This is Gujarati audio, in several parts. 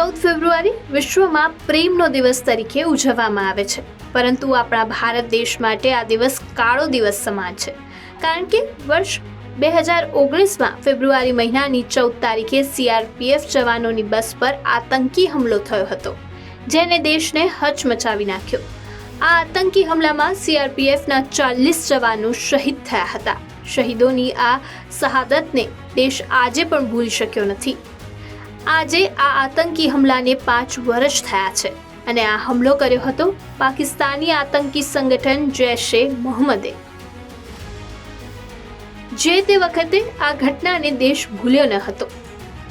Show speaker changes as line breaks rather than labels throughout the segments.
ચૌદ ફેબ્રુઆરી વિશ્વમાં પ્રેમનો દિવસ તરીકે ઉજવવામાં આવે છે. પરંતુ આપણા ભારત દેશ માટે આ દિવસ કાળો દિવસ સમાન છે. કારણ કે વર્ષ બે હજાર ઓગણીસમાં ફેબ્રુઆરી મહિનાની ચૌદ તારીખે સીઆરપીએફ જવાનોની બસ પર આતંકી હુમલો થયો હતો, જેને દેશને હચમચાવી નાખ્યો. આ આતંકી હુમલામાં સીઆરપીએફના ચાલીસ જવાનો શહીદ થયા હતા. શહીદોની આ શહાદતને દેશ આજે પણ ભૂલી શક્યો નથી. આજે આ આતંકી હુમલાને પાંચ વર્ષ થયા છે અને આ હુમલો કર્યો હતો પાકિસ્તાની આતંકી સંગઠન જૈશે મોહમ્મદે. જે તે વખતે આ ઘટનાને દેશ ભૂલ્યો ન હતો.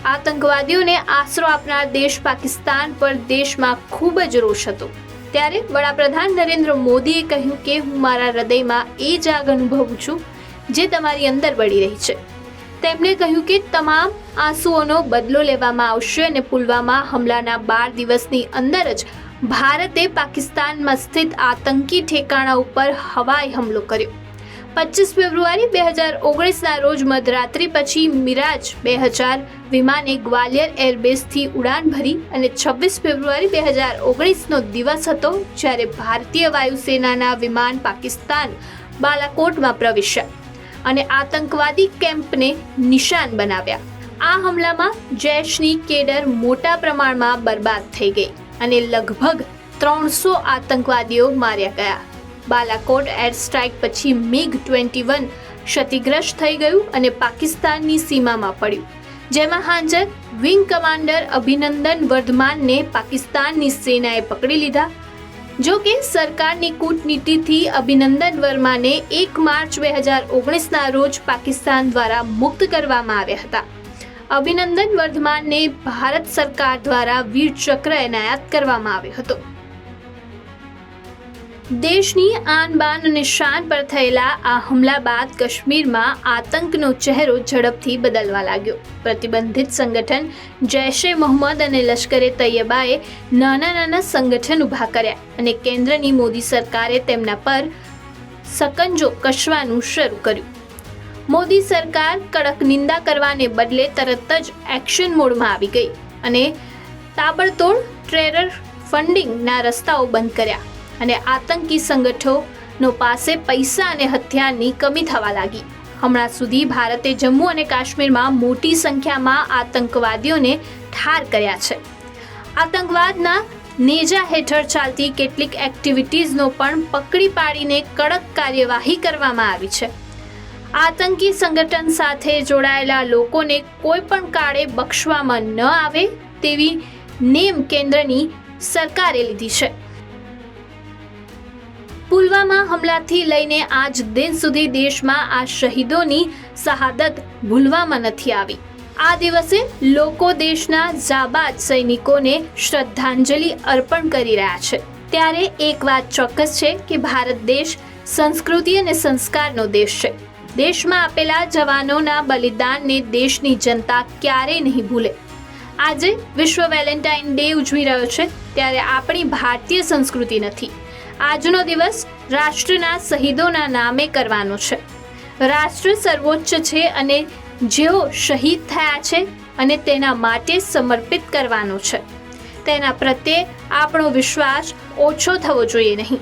આતંકવાદીઓને આશરો આપનાર દેશ પાકિસ્તાન પર દેશમાં ખૂબ જ રોષ હતો. ત્યારે વડાપ્રધાન નરેન્દ્ર મોદીએ કહ્યું કે હું મારા હૃદયમાં એ જ આગ અનુભવું છું, જે તમારી અંદર બળી રહી છે. તેમણે કહ્યું કે તમામ આંસુઓનો બદલો લેવામાં આવશે અને પુલવામા હુમલાના બાર દિવસની અંદર જ ભારતે પાકિસ્તાનમાં સ્થિત આતંકી ઠેકાણા ઉપર હવાઈ હુમલો કર્યો. પચીસ ફેબ્રુઆરી બે હજાર ઓગણીસના રોજ મધરાત્રિ પછી મિરાજ બે હજાર વિમાને ગ્વાલિયર એરબેઝથી ઉડાન ભરી અને છવ્વીસ ફેબ્રુઆરી બે હજાર ઓગણીસનો દિવસ હતો જ્યારે ભારતીય વાયુસેનાના વિમાન પાકિસ્તાન બાલાકોટમાં પ્રવેશ્યા. અને આતંકવાદી કેમ્પને નિશાન બનાવ્યા. આ હુમલામાં જૈશની કેડર મોટા પ્રમાણમાં બરબાદ થઈ ગઈ અને લગભગ ત્રણસો આતંકવાદીઓ માર્યા ગયા. બાલાકોટ એર સ્ટ્રાઇક પછી મિગ ટ્વેન્ટી વન ક્ષતિગ્રસ્ત થઈ ગયું અને પાકિસ્તાનની સીમામાં પડ્યું, જેમાં હાજર વિંગ કમાન્ડર અભિનંદન વર્ધમાનને પાકિસ્તાનની સેનાએ પકડી લીધા જો કે સરકારની કૂટનીતિથી અભિનંદન વર્માને એક માર્ચ બે હજાર ઓગણીસના રોજ પાકિસ્તાન દ્વારા મુક્ત કરવામાં આવ્યા હતા. અભિનંદન વર્ધમાનને ભારત સરકાર દ્વારા વીર ચક્ર એનાયત કરવામાં આવ્યો હતો. દેશની આન બાન અને શાન પર થયેલા આ હુમલા બાદ કાશ્મીરમાં આતંકનો ચહેરો ઝડપથી બદલવા લાગ્યો. પ્રતિબંધિત સંગઠન જૈશે મોહમ્મદ અને લશ્કરે તૈયબાએ નાના નાના સંગઠન ઊભા કર્યા અને કેન્દ્રની મોદી સરકારે તેમના પર સકંજો કસવાનું શરૂ કર્યું. મોદી સરકાર કડક નિંદા કરવાને બદલે તરત જ એક્શન મોડમાં આવી ગઈ અને તાબડતોડ ટેરર ફંડિંગના રસ્તાઓ બંધ કર્યા. અને આતંકી સંગઠનો પાસે પૈસા અને હથિયારની કમી થવા લાગી. હમણાં સુધી ભારતે જમ્મુ અને કાશ્મીરમાં મોટી સંખ્યામાં આતંકવાદીઓને ઠાર કર્યા છે. આતંકવાદના નેજા હેઠળ ચાલતી કેટલીક એક્ટિવિટીઝનો પણ પકડી પાડીને કડક કાર્યવાહી કરવામાં આવી છે. આતંકી સંગઠન સાથે જોડાયેલા લોકોને કોઈ પણ કાળે બક્ષવામાં ન આવે તેવી નેમ કેન્દ્રની સરકારે લીધી છે. પુલવામા હુમલાથી લઈને આજ દિન સુધી દેશમાં આ શહીદોની શહાદત ભૂલવામાં નથી આવી. આ દિવસે લોકો દેશના જાબાદ સૈનિકોને શ્રદ્ધાંજલિ અર્પણ કરી રહ્યા છે. ત્યારે એક વાત ચોક્કસ છે કે ભારત દેશ સંસ્કૃતિ અને સંસ્કારનો દેશ છે. દેશમાં આપેલા જવાનોના બલિદાનને દેશની જનતા ક્યારેય નહીં ભૂલે. આજે વિશ્વ વેલેન્ટાઇન ડે ઉજવી રહ્યો છે, ત્યારે આપણી ભારતીય સંસ્કૃતિ નથી. આજનો દિવસ રાષ્ટ્રના શહીદોના નામે કરવાનો છે. રાષ્ટ્ર સર્વોચ્ચ છે અને જેઓ શહીદ થયા છે અને તેના માટે સમર્પિત કરવાનો છે. તેના પ્રત્યે આપણો વિશ્વાસ ઓછો થવો જોઈએ નહીં.